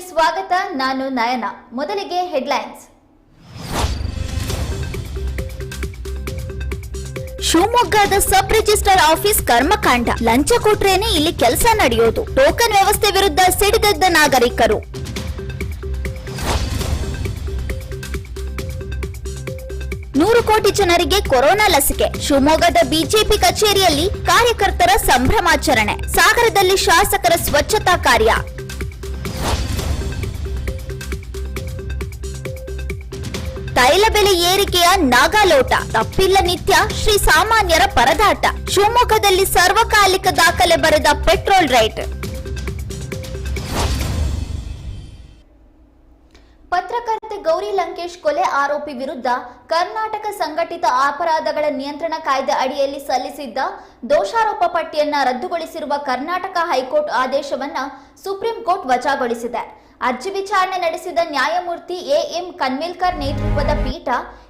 ಸ್ವಾಗತ. ನಾನು ನಯನ. ಮೊದಲಿಗೆ ಹೆಡ್ಲೈನ್ಸ್. ಶಿವಮೊಗ್ಗದ ಸಬ್ ರಿಜಿಸ್ಟರ್ ಆಫೀಸ್ ಕರ್ಮಕಾಂಡ. ಲಂಚ ಕೊಟ್ರೇನೆ ಇಲ್ಲಿ ಕೆಲಸ ನಡೆಯೋದು. ಟೋಕನ್ ವ್ಯವಸ್ಥೆ ವಿರುದ್ಧ ಸಿಡಿದದ್ದ ನಾಗರಿಕರು. ನೂರು ಕೋಟಿ ಜನರಿಗೆ ಕೊರೋನಾ ಲಸಿಕೆ. ಶಿವಮೊಗ್ಗದ ಬಿಜೆಪಿ ಕಚೇರಿಯಲ್ಲಿ ಕಾರ್ಯಕರ್ತರ ಸಂಭ್ರಮಾಚರಣೆ. ಸಾಗರದಲ್ಲಿ ಶಾಸಕರ ಸ್ವಚ್ಛತಾ ಕಾರ್ಯ. ತೈಲ ಬೆಲೆ ಏರಿಕೆಯ ನಾಗಾಲೋಟ, ತಪ್ಪಿಲ್ಲ ನಿತ್ಯ ಶ್ರೀ ಸಾಮಾನ್ಯರ ಪರದಾಟ. ಶಿವಮೊಗ್ಗದಲ್ಲಿ ಸರ್ವಕಾಲಿಕ ದಾಖಲೆ ಬರೆದ ಪೆಟ್ರೋಲ್ ರೇಟ್. ಪತ್ರಕರ್ತೆ ಗೌರಿ ಲಂಕೇಶ್ ಕೊಲೆ ಆರೋಪಿ ವಿರುದ್ಧ ಕರ್ನಾಟಕ ಸಂಘಟಿತ ಅಪರಾಧಗಳ ನಿಯಂತ್ರಣ ಕಾಯ್ದೆ ಅಡಿಯಲ್ಲಿ ಸಲ್ಲಿಸಿದ್ದ ದೋಷಾರೋಪ ಪಟ್ಟಿಯನ್ನ ರದ್ದುಗೊಳಿಸಿರುವ ಕರ್ನಾಟಕ ಹೈಕೋರ್ಟ್ ಆದೇಶವನ್ನ ಸುಪ್ರೀಂ ಕೋರ್ಟ್ ವಜಾಗೊಳಿಸಿದೆ. ಅರ್ಜಿ ವಿಚಾರಣೆ ನಡೆಸಿದ ನ್ಯಾಯಮೂರ್ತಿ ಎಎಂ ಕನ್ವಿಲ್ಕರ್ ನೇತೃತ್ವದ ಪೀಠ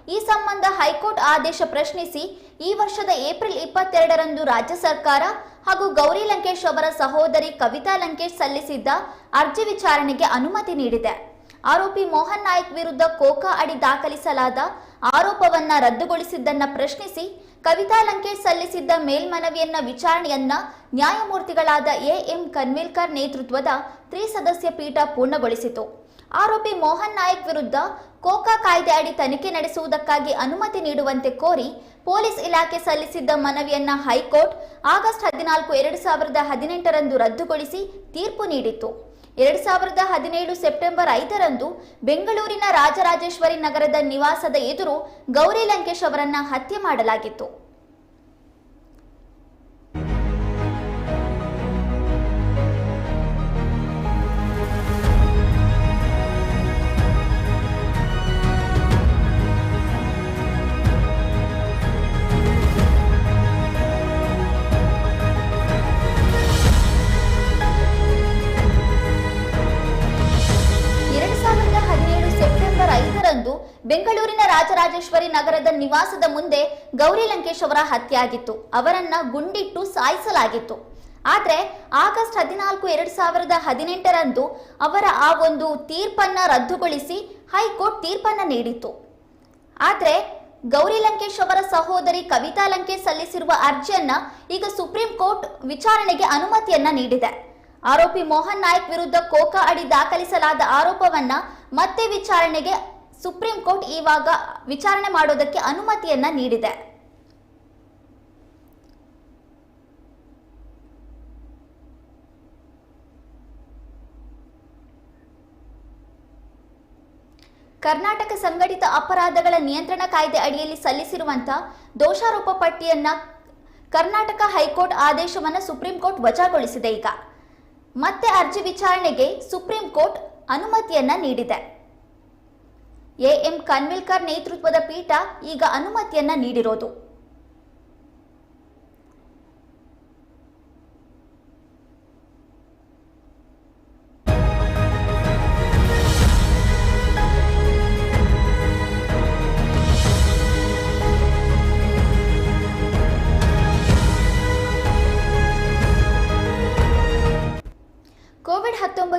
ಈ ಸಂಬಂಧ ಹೈಕೋರ್ಟ್ ಆದೇಶ ಪ್ರಶ್ನಿಸಿ ಈ ವರ್ಷದ ಏಪ್ರಿಲ್ ಇಪ್ಪತ್ತೆರಡರಂದು ರಾಜ್ಯ ಸರ್ಕಾರ ಹಾಗೂ ಗೌರಿ ಲಂಕೇಶ್ ಅವರ ಸಹೋದರಿ ಕವಿತಾ ಲಂಕೇಶ್ ಸಲ್ಲಿಸಿದ್ದ ಅರ್ಜಿ ವಿಚಾರಣೆಗೆ ಅನುಮತಿ ನೀಡಿದೆ. ಆರೋಪಿ ಮೋಹನ್ ನಾಯಕ್ ವಿರುದ್ಧ ಕೋಕಾ ಅಡಿ ದಾಖಲಿಸಲಾದ ಆರೋಪವನ್ನ ರದ್ದುಗೊಳಿಸಿದ್ದನ್ನ ಪ್ರಶ್ನಿಸಿ ಕವಿತಾ ಲಂಕೇಶ್ ಸಲ್ಲಿಸಿದ್ದ ಮೇಲ್ಮನವಿಯನ್ನ ವಿಚಾರಣೆಯನ್ನ ನ್ಯಾಯಮೂರ್ತಿಗಳಾದ ಎಎಂ ಕನ್ವಿಲ್ಕರ್ ನೇತೃತ್ವದ ತ್ರಿಸದಸ್ಯ ಪೀಠ ಪೂರ್ಣಗೊಳಿಸಿತು. ಆರೋಪಿ ಮೋಹನ್ ನಾಯಕ್ ವಿರುದ್ಧ ಕೋಕಾ ಕಾಯ್ದೆ ಅಡಿ ತನಿಖೆ ನಡೆಸುವುದಕ್ಕಾಗಿ ಅನುಮತಿ ನೀಡುವಂತೆ ಕೋರಿ ಪೊಲೀಸ್ ಇಲಾಖೆ ಸಲ್ಲಿಸಿದ್ದ ಮನವಿಯನ್ನ ಹೈಕೋರ್ಟ್ ಆಗಸ್ಟ್ ಹದಿನಾಲ್ಕು, ಎರಡು ಸಾವಿರದ ಹದಿನೆಂಟರಂದು ರದ್ದುಗೊಳಿಸಿ ತೀರ್ಪು ನೀಡಿತ್ತು. ಎರಡು ಸಾವಿರದ ಹದಿನೇಳು ಸೆಪ್ಟೆಂಬರ್ ಐದರಂದು ಬೆಂಗಳೂರಿನ ರಾಜರಾಜೇಶ್ವರಿ ನಗರದ ನಿವಾಸದ ಎದುರು ಗೌರಿ ಲಂಕೇಶ್ ಅವರನ್ನ ಹತ್ಯೆ ಮಾಡಲಾಗಿತ್ತು. ನಗರದ ನಿವಾಸದ ಮುಂದೆ ಗೌರಿ ಲಂಕೇಶ್ ಅವರ ಹತ್ಯೆಯಾಗಿತ್ತು. ಅವರನ್ನ ಗುಂಡಿಟ್ಟು ಸಾಯಿಸಲಾಗಿತ್ತು. ಆದ್ರೆ ಆಗಸ್ಟ್ ಹದಿನಾಲ್ಕು ಎರಡ್ ಸಾವಿರದ ಹದಿನೆಂಟರಂದು ಅವರ ಆ ಒಂದು ತೀರ್ಪನ್ನ ರದ್ದುಗೊಳಿಸಿ ಹೈಕೋರ್ಟ್ ತೀರ್ಪನ್ನ ನೀಡಿತು ಆದ್ರೆ ಗೌರಿ ಲಂಕೇಶ್ ಅವರ ಸಹೋದರಿ ಕವಿತಾ ಲಂಕೇಶ್ ಸಲ್ಲಿಸಿರುವ ಅರ್ಜಿಯನ್ನ ಈಗ ಸುಪ್ರೀಂ ಕೋರ್ಟ್ ವಿಚಾರಣೆಗೆ ಅನುಮತಿಯನ್ನ ನೀಡಿದೆ. ಆರೋಪಿ ಮೋಹನ್ ನಾಯಕ್ ವಿರುದ್ಧ ಕೋಕಾ ಅಡಿ ದಾಖಲಿಸಲಾದ ಆರೋಪವನ್ನ ಮತ್ತೆ ವಿಚಾರಣೆಗೆ ಸುಪ್ರೀಂ ಕೋರ್ಟ್ ಇವಾಗ ವಿಚಾರಣೆ ಮಾಡೋದಕ್ಕೆ ಅನುಮತಿಯನ್ನ ನೀಡಿದೆ. ಕರ್ನಾಟಕ ಸಂಘಟಿತ ಅಪರಾಧಗಳ ನಿಯಂತ್ರಣ ಕಾಯ್ದೆ ಅಡಿಯಲ್ಲಿ ಸಲ್ಲಿಸಿರುವಂತಹ ದೋಷಾರೋಪ ಪಟ್ಟಿಯನ್ನ ಕರ್ನಾಟಕ ಹೈಕೋರ್ಟ್ ಆದೇಶವನ್ನು ಸುಪ್ರೀಂ ಕೋರ್ಟ್ ವಜಾಗೊಳಿಸಿದೆ ಈಗ. ಮತ್ತೆ ಅರ್ಜಿ ವಿಚಾರಣೆಗೆ ಸುಪ್ರೀಂ ಕೋರ್ಟ್ ಅನುಮತಿಯನ್ನ ನೀಡಿದೆ. ಎಎಂ ಕನ್ವಿಲ್ಕರ್ ನೇತೃತ್ವದ ಪೀಠ ಈಗ ಅನುಮತಿಯನ್ನ ನೀಡಿರೋದು.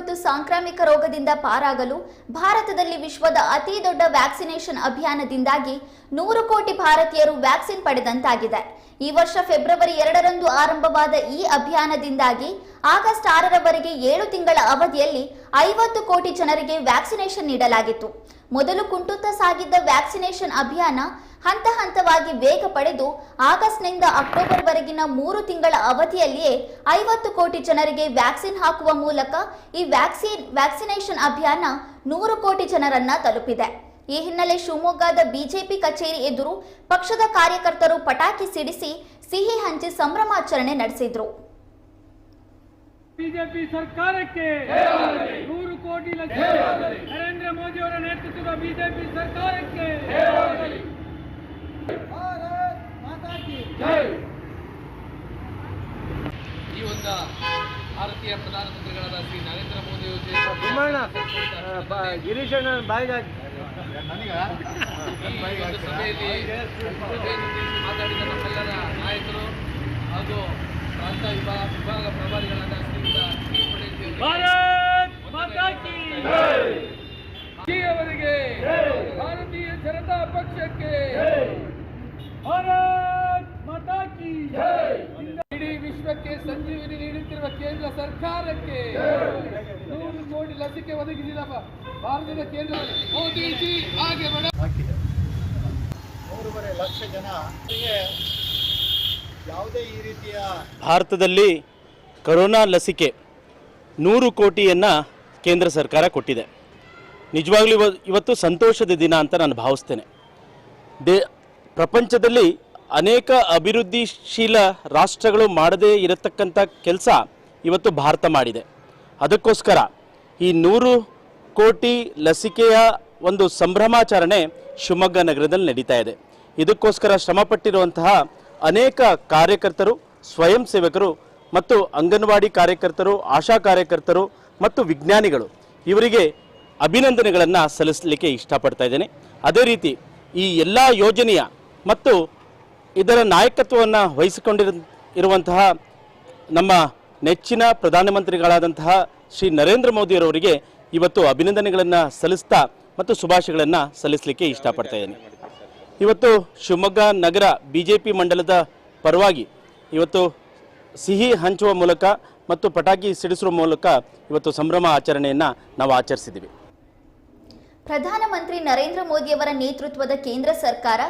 ಹತ್ತೊಂಬತ್ತು ಸಾಂಕ್ರಾಮಿಕ ರೋಗದಿಂದ ಪಾರಾಗಲು ಭಾರತದಲ್ಲಿ ವಿಶ್ವದ ಅತಿ ದೊಡ್ಡ ವ್ಯಾಕ್ಸಿನೇಷನ್ ಅಭಿಯಾನದಿಂದಾಗಿ ನೂರು ಕೋಟಿ ಭಾರತೀಯರು ವ್ಯಾಕ್ಸಿನ್ ಪಡೆದಂತಾಗಿದೆ. ಈ ವರ್ಷ ಫೆಬ್ರವರಿ ಎರಡರಂದು ಆರಂಭವಾದ ಈ ಅಭಿಯಾನದಿಂದಾಗಿ ಆಗಸ್ಟ್ ಆರರವರೆಗೆ ಏಳು ತಿಂಗಳ ಅವಧಿಯಲ್ಲಿ ಐವತ್ತು ಕೋಟಿ ಜನರಿಗೆ ವ್ಯಾಕ್ಸಿನೇಷನ್ ನೀಡಲಾಗಿತ್ತು. ಮೊದಲು ಕುಂಟುತ್ತಾ ಸಾಗಿದ್ದ ವ್ಯಾಕ್ಸಿನೇಷನ್ ಅಭಿಯಾನ ಹಂತ ಹಂತವಾಗಿ ವೇಗ ಪಡೆದು ಆಗಸ್ಟ್ನಿಂದ ಅಕ್ಟೋಬರ್ವರೆಗಿನ ಮೂರು ತಿಂಗಳ ಅವಧಿಯಲ್ಲಿಯೇ ಐವತ್ತು ಕೋಟಿ ಜನರಿಗೆ ವ್ಯಾಕ್ಸಿನ್ ಹಾಕುವ ಮೂಲಕ ಈ ವ್ಯಾಕ್ಸಿನ್ ವ್ಯಾಕ್ಸಿನೇಷನ್ ಅಭಿಯಾನ ನೂರು ಕೋಟಿ ಜನರನ್ನ ತಲುಪಿದೆ. ಈ ಹಿನ್ನೆಲೆ ಶಿವಮೊಗ್ಗದ ಬಿಜೆಪಿ ಕಚೇರಿ ಎದುರು ಪಕ್ಷದ ಕಾರ್ಯಕರ್ತರು ಪಟಾಕಿ ಸಿಡಿಸಿ ಸಿಹಿ ಹಂಚಿ ಸಂಭ್ರಮಾಚರಣೆ ನಡೆಸಿದ್ರು. ಬಿಜೆಪಿ ಸರ್ಕಾರಕ್ಕೆ ನೂರು ಕೋಟಿ ಲಕ್ಷ ನರೇಂದ್ರ ಮೋದಿ ಅವರ ನೇತೃತ್ವದ ಬಿಜೆಪಿ ಸರ್ಕಾರಕ್ಕೆ ಈ ಒಂದು ಭಾರತೀಯ ಪ್ರಧಾನಮಂತ್ರಿಗಳಾದ ಶ್ರೀ ನರೇಂದ್ರ ಮೋದಿ ಗಿರೀಶಣ್ಣ ಬಾಯಿಗೆ ಈ ಒಂದು ಸಭೆಯಲ್ಲಿ ಸಭೆಯನ್ನು ಮಾತಾಡಿದ ನಮ್ಮೆಲ್ಲರ ನಾಯಕರು ಹಾಗೂ ಪ್ರಾಂತ ವಿಭಾಗ ವಿಭಾಗ ಪ್ರಭಾರಿಗಳಾದ ಅವರಿಗೆ ಭಾರತೀಯ ಜನತಾ ಪಕ್ಷಕ್ಕೆ ಇಡೀ ವಿಶ್ವಕ್ಕೆ ಸಂಜೀವಿನಿ ನೀಡುತ್ತಿರುವ ಕೇಂದ್ರ ಸರ್ಕಾರಕ್ಕೆ ಲಸಿಕೆ ಭಾರತದ ಕೇಂದ್ರ ಮೋದಿಜಿ ಹಾಗೆ ಬಡ ಹಾಕಿದೆ. ಮೂರುವರೆ ಲಕ್ಷ ಜನ ಯಾವುದೇ ಈ ರೀತಿಯ ಭಾರತದಲ್ಲಿ ಕರೋನಾ ಲಸಿಕೆ ನೂರು ಕೋಟಿಯನ್ನು ಕೇಂದ್ರ ಸರ್ಕಾರ ಕೊಟ್ಟಿದೆ. ನಿಜವಾಗ್ಲೂ ಇವ ಇವತ್ತು ಸಂತೋಷದ ದಿನ ಅಂತ ನಾನು ಭಾವಿಸ್ತೇನೆ. ದೇ ಪ್ರಪಂಚದಲ್ಲಿ ಅನೇಕ ಅಭಿವೃದ್ಧಿಶೀಲ ರಾಷ್ಟ್ರಗಳು ಮಾಡದೇ ಇರತಕ್ಕಂಥ ಕೆಲಸ ಇವತ್ತು ಭಾರತ ಮಾಡಿದೆ. ಅದಕ್ಕೋಸ್ಕರ ಈ ನೂರು ಕೋಟಿ ಲಸಿಕೆಯ ಒಂದು ಸಂಭ್ರಮಾಚರಣೆ ಶಿವಮೊಗ್ಗ ನಗರದಲ್ಲಿ ನಡೀತಾ ಇದೆ. ಇದಕ್ಕೋಸ್ಕರ ಶ್ರಮಪಟ್ಟಿರುವಂತಹ ಅನೇಕ ಕಾರ್ಯಕರ್ತರು, ಸ್ವಯಂ ಸೇವಕರು ಮತ್ತು ಅಂಗನವಾಡಿ ಕಾರ್ಯಕರ್ತರು, ಆಶಾ ಕಾರ್ಯಕರ್ತರು ಮತ್ತು ವಿಜ್ಞಾನಿಗಳು ಇವರಿಗೆ ಅಭಿನಂದನೆಗಳನ್ನು ಸಲ್ಲಿಸಲಿಕ್ಕೆ ಇಷ್ಟಪಡ್ತಾ ಇದ್ದೇನೆ. ಅದೇ ರೀತಿ ಈ ಎಲ್ಲ ಯೋಜನೆಯ ಮತ್ತು ಇದರ ನಾಯಕತ್ವವನ್ನು ವಹಿಸಿಕೊಂಡಿರ ಇರುವಂತಹ ನಮ್ಮ ನೆಚ್ಚಿನ ಪ್ರಧಾನಮಂತ್ರಿಗಳಾದಂತಹ ಶ್ರೀ ನರೇಂದ್ರ ಮೋದಿಯವರವರಿಗೆ ಇವತ್ತು ಅಭಿನಂದನೆಗಳನ್ನು ಸಲ್ಲಿಸ್ತಾ ಮತ್ತು ಶುಭಾಶಯಗಳನ್ನು ಸಲ್ಲಿಸಲಿಕ್ಕೆ ಇಷ್ಟಪಡ್ತಾ ಇವತ್ತು ಶಿವಮೊಗ್ಗ ನಗರ ಬಿ ಜೆ ಪಿ ಮಂಡಲದ ಪರವಾಗಿ ಇವತ್ತು ಸಿಹಿ ಹಂಚುವ ಮೂಲಕ ಮತ್ತು ಪಟಾಕಿ ಸಿಡಿಸುವ ಮೂಲಕ ಇವತ್ತು ಸಂಭ್ರಮ ಆಚರಣೆಯನ್ನು ನಾವು ಆಚರಿಸಿದ್ದೀವಿ. ಪ್ರಧಾನಮಂತ್ರಿ ನರೇಂದ್ರ ಮೋದಿಯವರ ನೇತೃತ್ವದ ಕೇಂದ್ರ ಸರ್ಕಾರ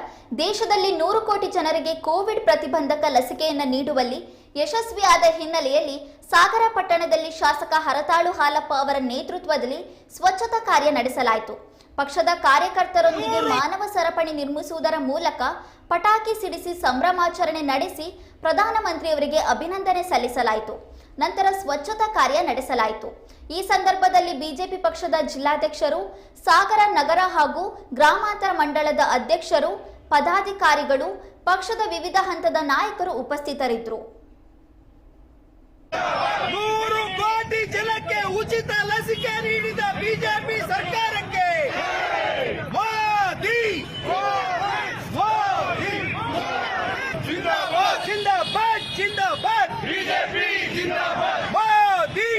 ದೇಶದಲ್ಲಿ ನೂರು ಕೋಟಿ ಜನರಿಗೆ ಕೋವಿಡ್ ಪ್ರತಿಬಂಧಕ ಲಸಿಕೆಯನ್ನು ನೀಡುವಲ್ಲಿ ಯಶಸ್ವಿಯಾದ ಹಿನ್ನೆಲೆಯಲ್ಲಿ ಸಾಗರ ಪಟ್ಟಣದಲ್ಲಿ ಶಾಸಕ ಹರತಾಳು ಹಾಲಪ್ಪ ಅವರ ನೇತೃತ್ವದಲ್ಲಿ ಸ್ವಚ್ಛತಾ ಕಾರ್ಯ ನಡೆಸಲಾಯಿತು. ಪಕ್ಷದ ಕಾರ್ಯಕರ್ತರೊಂದಿಗೆ ಮಾನವ ಸರಪಣಿ ನಿರ್ಮಿಸುವುದರ ಮೂಲಕ ಪಟಾಕಿ ಸಿಡಿಸಿ ಸಂಭ್ರಮಾಚರಣೆ ನಡೆಸಿ ಪ್ರಧಾನಮಂತ್ರಿಯವರಿಗೆ ಅಭಿನಂದನೆ ಸಲ್ಲಿಸಲಾಯಿತು. ನಂತರ ಸ್ವಚ್ಛತಾ ಕಾರ್ಯ ನಡೆಸಲಾಯಿತು. ಈ ಸಂದರ್ಭದಲ್ಲಿ ಬಿಜೆಪಿ ಪಕ್ಷದ ಜಿಲ್ಲಾಧ್ಯಕ್ಷರು, ಸಾಗರ ನಗರ ಹಾಗೂ ಗ್ರಾಮಾಂತರ ಮಂಡಳದ ಅಧ್ಯಕ್ಷರು, ಪದಾಧಿಕಾರಿಗಳು, ಪಕ್ಷದ ವಿವಿಧ ಹಂತದ ನಾಯಕರು ಉಪಸ್ಥಿತರಿದ್ದರು ನೂರು ಕೋಟಿ ಜನಕ್ಕೆ ಉಚಿತ ಲಸಿಕೆ ನೀಡಿದ ಬಿಜೆಪಿ ಸರ್ಕಾರಕ್ಕೆ ಮೋದಿ ಮೋದಿ ಜಿಂದಾಬಾದ್ ಜಿಂದಾಬಾದ್ ಜಿಂದಾಬಾದ್ ಬಿಜೆಪಿ ಜಿಂದಾಬಾದ್ ಮೋದಿ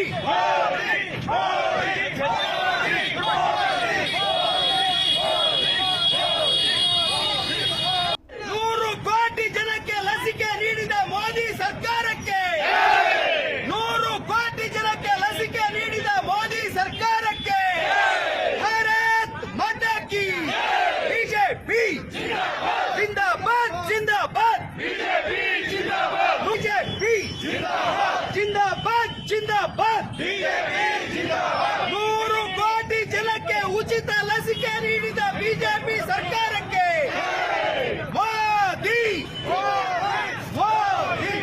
ನೂರು ಕೋಟಿ ಜನಕ್ಕೆ ಲಸಿಕೆ ನೀಡಿದ ಮೋದಿ ಸರ್ಕಾರಕ್ಕೆ ನೂರು ಕೋಟಿ ಜನಕ್ಕೆ ಲಸಿಕೆ ನೀಡಿದ ಮೋದಿ ಸರ್ಕಾರಕ್ಕೆ ಭಾರತ್ ಮಾತಾ ಕಿ ಬಿಜೆಪಿ ಜಿಂದಾಬಾದ್ ಜಿಂದಾಬಾದ್ ಬಿಜೆಪಿ ಜಿಂದಾಬಾದ್ ಬಿಜೆಪಿ ಜಿಂದಾಬಾದ್ ಜಿಂದಾಬಾದ್ ನೂರು ಕೋಟಿ ಜನಕ್ಕೆ ಉಚಿತ ಲಸಿಕೆ ನೀಡಿದ ಬಿಜೆಪಿ ಸರ್ಕಾರಕ್ಕೆ ಮೋದಿ ಮೋದಿ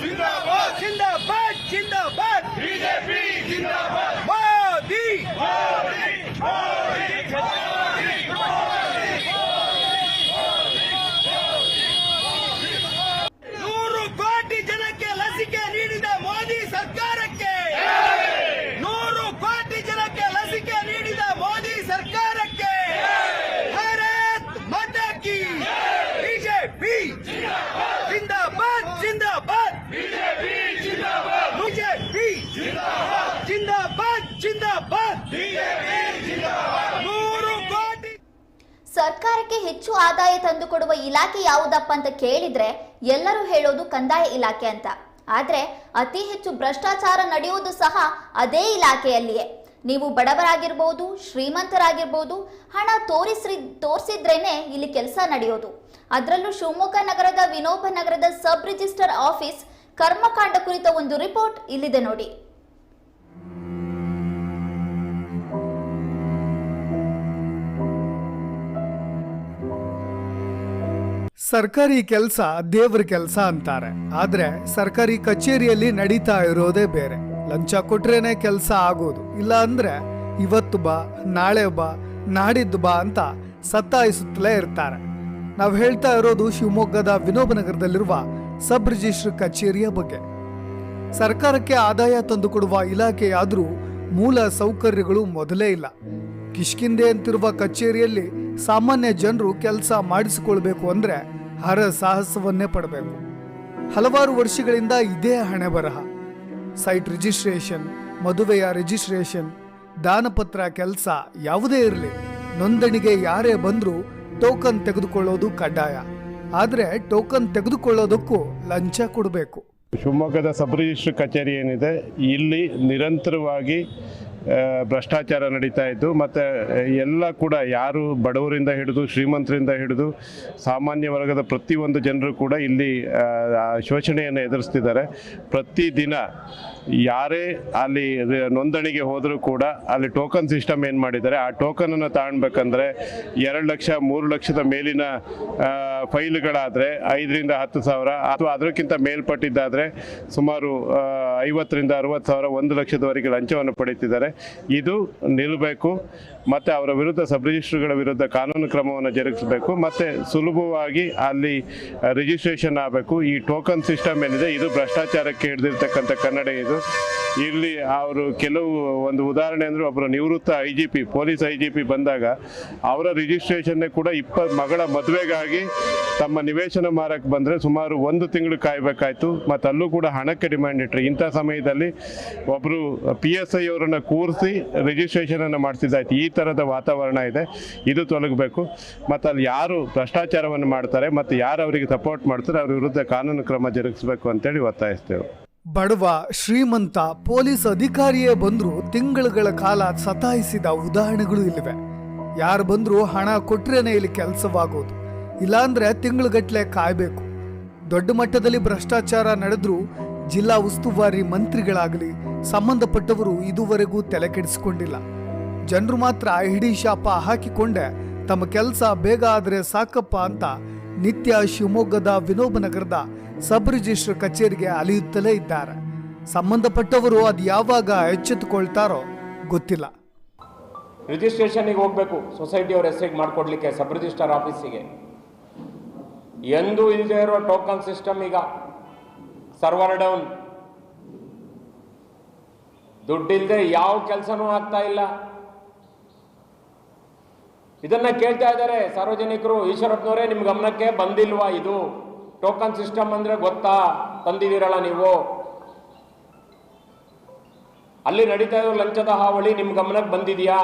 ಜಿಂದಾಬಾದ್ ಜಿಂದಾಬಾದ್ ಜಿಂದಾಬಾದ್ ಬಿಜೆಪಿ ಜಿಂದಾಬಾದ್ ಮೋದಿ ನೂರು ಕೋಟಿ ಜನಕ್ಕೆ ಲಸಿಕೆ ನೀಡಿದ ಮೋದಿ ಸರ್ಕಾರಕ್ಕೆ ನೂರು ಕೋಟಿ ಜನಕ್ಕೆ ಲಸಿಕೆ ನೀಡಿದ ಮೋದಿ ಸರ್ಕಾರಕ್ಕೆ ಭಾರತ್ ಮಾತಾ ಕಿ ಬಿಜೆಪಿ ಜಿಂದಾಬಾದ್ ಜಿಂದಾಬಾದ್ ಬಿಜೆಪಿ ಜಿಂದಾಬಾದ್ ಬಿಜೆಪಿ ಜಿಂದಾಬಾದ್ ಜಿಂದಾಬಾದ್ ನೂರು ಕೋಟಿ ಸರ್ಕಾರಕ್ಕೆ ಹೆಚ್ಚು ಆದಾಯ ತಂದುಕೊಡುವ ಇಲಾಖೆ ಯಾವುದಪ್ಪ ಅಂತ ಕೇಳಿದ್ರೆ ಎಲ್ಲರೂ ಹೇಳೋದು ಕಂದಾಯ ಇಲಾಖೆ ಅಂತ. ಆದ್ರೆ ಅತಿ ಹೆಚ್ಚು ಭ್ರಷ್ಟಾಚಾರ ನಡೆಯುವುದು ಸಹ ಅದೇ ಇಲಾಖೆಯಲ್ಲಿಯೇ. ನೀವು ಬಡವರಾಗಿರ್ಬೋದು, ಶ್ರೀಮಂತರಾಗಿರ್ಬೋದು, ಹಣ ತೋರಿಸ್ರಿ, ತೋರಿಸಿದ್ರೇನೆ ಇಲ್ಲಿ ಕೆಲಸ ನಡೆಯೋದು. ಅದರಲ್ಲೂ ಶಿವಮೊಗ್ಗ ನಗರದ ವಿನೋಬ ನಗರದ ಸಬ್ ರಿಜಿಸ್ಟರ್ ಆಫೀಸ್ ಕರ್ಮಕಾಂಡ ಕುರಿತ ಒಂದು ರಿಪೋರ್ಟ್ ಇಲ್ಲಿದೆ ನೋಡಿ. ಸರ್ಕಾರಿ ಕೆಲಸ ದೇವ್ರ ಕೆಲಸ ಅಂತಾರೆ. ಆದ್ರೆ ಸರ್ಕಾರಿ ಕಚೇರಿಯಲ್ಲಿ ನಡೀತಾ ಇರೋದೇ ಬೇರೆ. ಲಂಚ ಕೊಟ್ರೇನೆ ಕೆಲಸ ಆಗೋದು. ಇಲ್ಲ ಅಂದ್ರೆ ಇವತ್ತು ಬಾ, ನಾಳೆ ಬಾ, ನಾಡಿದ್ದು ಬಾ ಅಂತ ಸತ್ತಾಯಿಸುತ್ತಲೇ ಇರ್ತಾರೆ. ನಾವು ಹೇಳ್ತಾ ಇರೋದು ಶಿವಮೊಗ್ಗದ ವಿನೋಬನಗರದಲ್ಲಿರುವ ಸಬ್ ರಿಜಿಸ್ಟ್ರ್ ಕಚೇರಿಯ ಬಗ್ಗೆ. ಸರ್ಕಾರಕ್ಕೆ ಆದಾಯ ತಂದುಕೊಡುವ ಇಲಾಖೆಯಾದರೂ ಮೂಲ ಸೌಕರ್ಯಗಳು ಮೊದಲೇ ಇಲ್ಲ. ಕಿಷ್ಕಿಂದೆ ಅಂತಿರುವ ಕಚೇರಿಯಲ್ಲಿ ಸಾಮಾನ್ಯ ಜನರು ಕೆಲಸ ಮಾಡಿಸಿಕೊಳ್ಬೇಕು ಅಂದ್ರೆ ಹರ ಸಾಹಸವನ್ನೇ ಪಡಬೇಕು. ಹಲವಾರು ವರ್ಷಗಳಿಂದ ಇದೇ ಹಣೆ ಬರಹ ಸೈಟ್ ರಿಜಿಸ್ಟ್ರೇಷನ್, ಮದುವೆಯ ರಿಜಿಸ್ಟ್ರೇಷನ್, ದಾನಪತ್ರ ಕೆಲಸ ಯಾವುದೇ ಇರಲಿ, ನೋಂದಣಿಗೆ ಯಾರೇ ಬಂದರೂ ಟೋಕನ್ ತೆಗೆದುಕೊಳ್ಳೋದು ಕಡ್ಡಾಯ. ಆದರೆ ಟೋಕನ್ ತೆಗೆದುಕೊಳ್ಳೋದಕ್ಕೂ ಲಂಚ ಕೊಡಬೇಕು. ಶಿವಮೊಗ್ಗದ ಸಬ್ ರಿಜಿಸ್ಟ್ರ್ ಕಚೇರಿ ಏನಿದೆ, ಇಲ್ಲಿ ನಿರಂತರವಾಗಿ ಭ್ರಷ್ಟಾಚಾರ ನಡೀತಾ ಇದ್ದು, ಮತ್ತು ಎಲ್ಲ ಕೂಡ ಯಾರು ಬಡವರಿಂದ ಹಿಡಿದು, ಶ್ರೀಮಂತರಿಂದ ಹಿಡಿದು, ಸಾಮಾನ್ಯ ವರ್ಗದ ಪ್ರತಿಯೊಂದು ಜನರು ಕೂಡ ಇಲ್ಲಿ ಶೋಷಣೆಯನ್ನು ಎದುರಿಸ್ತಿದ್ದಾರೆ. ಪ್ರತಿದಿನ ಯಾರೇ ಅಲ್ಲಿ ನೋಂದಣಿಗೆ ಹೋದರೂ ಕೂಡ ಅಲ್ಲಿ ಟೋಕನ್ ಸಿಸ್ಟಮ್ ಏನು ಮಾಡಿದ್ದಾರೆ? ಆ ಟೋಕನನ್ನು ತಗೊಳ್ಬೇಕಂದ್ರೆ ಎರಡು ಲಕ್ಷ, ಮೂರು ಲಕ್ಷದ ಮೇಲಿನ ಫೈಲ್ಗಳಾದರೆ ಐದರಿಂದ ಹತ್ತು ಸಾವಿರ ಅಥವಾ ಅದಕ್ಕಿಂತ ಮೇಲ್ಪಟ್ಟಿದ್ದಾದರೆ ಸುಮಾರು ಐವತ್ತರಿಂದ ಅರವತ್ತು ಸಾವಿರ, ಒಂದು ಲಕ್ಷದವರೆಗೆ ಲಂಚವನ್ನು ಪಡೀತಿದ್ದಾರೆ ಇದು ನಿಲ್ಲಬೇಕು ಮತ್ತು ಅವರ ವಿರುದ್ಧ ಸಬ್ ರಿಜಿಸ್ಟ್ರುಗಳ ವಿರುದ್ಧ ಕಾನೂನು ಕ್ರಮವನ್ನು ಜರುಗಿಸಬೇಕು. ಮತ್ತು ಸುಲಭವಾಗಿ ಅಲ್ಲಿ ರಿಜಿಸ್ಟ್ರೇಷನ್ ಆಗಬೇಕು. ಈ ಟೋಕನ್ ಸಿಸ್ಟಮ್ ಏನಿದೆ, ಇದು ಭ್ರಷ್ಟಾಚಾರಕ್ಕೆ ಹಿಡಿದಿರ್ತಕ್ಕಂಥ ಕನ್ನಡ ಇದು. ಇಲ್ಲಿ ಅವರು ಕೆಲವು ಒಂದು ಉದಾಹರಣೆ ಅಂದರೆ ಒಬ್ಬರು ನಿವೃತ್ತ I G P police I G P ಬಂದಾಗ ಅವರ ರಿಜಿಸ್ಟ್ರೇಷನ್ನೇ ಕೂಡ ಇಪ್ಪತ್ತು ಮಗಳ ಮದುವೆಗಾಗಿ ತಮ್ಮ ನಿವೇಶನ ಮಾರಕ್ಕೆ ಬಂದರೆ ಸುಮಾರು ಒಂದು ತಿಂಗಳು ಕಾಯಬೇಕಾಯ್ತು. ಮತ್ತು ಅಲ್ಲೂ ಕೂಡ ಹಣಕ್ಕೆ ಡಿಮ್ಯಾಂಡ್ ಇಟ್ಟರು ಇಂಥ ಸಮಯದಲ್ಲಿ ಒಬ್ಬರು ಪಿ ಎಸ್ ಐ ಅವರನ್ನು ಕೂರಿಸಿ ರಿಜಿಸ್ಟ್ರೇಷನನ್ನು ಮಾಡಿಸಿದ್ದಾಯ್ತು. ಈ ಥರದ ವಾತಾವರಣ ಇದೆ. ಇದು ತೊಲಗಬೇಕು. ಮತ್ತು ಅಲ್ಲಿ ಯಾರು ಭ್ರಷ್ಟಾಚಾರವನ್ನು ಮಾಡ್ತಾರೆ, ಮತ್ತು ಯಾರು ಅವರಿಗೆ ಸಪೋರ್ಟ್ ಮಾಡ್ತಾರೆ, ಅವ್ರ ವಿರುದ್ಧ ಕಾನೂನು ಕ್ರಮ ಜರುಗಿಸಬೇಕು ಅಂತೇಳಿ ಒತ್ತಾಯಿಸ್ತೇವೆ. ಬಡವ, ಶ್ರೀಮಂತ, ಪೊಲೀಸ್ ಅಧಿಕಾರಿಯೇ ಬಂದ್ರು ತಿಂಗಳುಗಳ ಕಾಲ ಸತಾಯಿಸಿದ ಉದಾಹರಣೆಗಳು ಇಲ್ಲಿವೆ. ಯಾರು ಬಂದ್ರು ಹಣ ಕೊಟ್ರೇನೆ ಇಲ್ಲಿ ಕೆಲಸವಾಗೋದು. ಇಲ್ಲಾಂದ್ರೆ ತಿಂಗಳುಗಟ್ಟಲೆ ಕಾಯಬೇಕು. ದೊಡ್ಡ ಮಟ್ಟದಲ್ಲಿ ಭ್ರಷ್ಟಾಚಾರ ನಡೆದ್ರೂ ಜಿಲ್ಲಾ ಉಸ್ತುವಾರಿ ಮಂತ್ರಿಗಳಾಗಲಿ ಸಂಬಂಧಪಟ್ಟವರು ಇದುವರೆಗೂ ತಲೆ ಕೆಡಿಸಿಕೊಂಡಿಲ್ಲ. ಜನರು ಮಾತ್ರ ಹಿಡಿ ಶಾಪ ಹಾಕಿಕೊಂಡೆ, ತಮ್ಮ ಕೆಲಸ ಬೇಗ ಆದರೆ ಸಾಕಪ್ಪ ಅಂತ ನಿತ್ಯ ಶಿವಮೊಗ್ಗದ ವಿನೋಬ ನಗರದ ಸಬ್ ರಿಜಿಸ್ಟರ್ ಕಚೇರಿಗೆ ಅಲೆಯುತ್ತಲೇ ಇದ್ದಾರೆ. ಸಂಬಂಧಪಟ್ಟವರು ಅದು ಯಾವಾಗ ಎಚ್ಚೆತ್ತುಕೊಳ್ತಾರೋ ಗೊತ್ತಿಲ್ಲ. ರಿಜಿಸ್ಟ್ರೇಷನ್ಗೆ ಹೋಗಬೇಕು. ಸೊಸೈಟಿಯವ್ರ ಹೆಸರಿಗೆ ಮಾಡಿಕೊಡ್ಲಿಕ್ಕೆ ಸಬ್ ರಿಜಿಸ್ಟರ್ ಆಫೀಸಿಗೆ. ಎಂದೂ ಇಲ್ಲದೆ ಇರೋ ಟೋಕನ್ ಸಿಸ್ಟಮ್ ಈಗ. Server down. ದುಡ್ಡಿಲ್ಲದೆ ಯಾವ ಕೆಲಸನೂ ಆಗ್ತಾ ಇಲ್ಲ. ಇದನ್ನ ಕೇಳ್ತಾ ಇದ್ದಾರೆ ಸಾರ್ವಜನಿಕರು. ಈಶ್ವರಪ್ಪನವರೇ ನಿಮ್ ಗಮನಕ್ಕೆ ಬಂದಿಲ್ವಾ ಇದು? ಟೋಕನ್ ಸಿಸ್ಟಮ್ ಅಂದ್ರೆ ಗೊತ್ತಾ? ತಂದಿದ್ದೀರಲ್ಲ ನೀವು? ಅಲ್ಲಿ ನಡೀತಾ ಇರೋ ಲಂಚದ ಹಾವಳಿ ನಿಮ್ ಗಮನಕ್ಕೆ ಬಂದಿದೆಯಾ?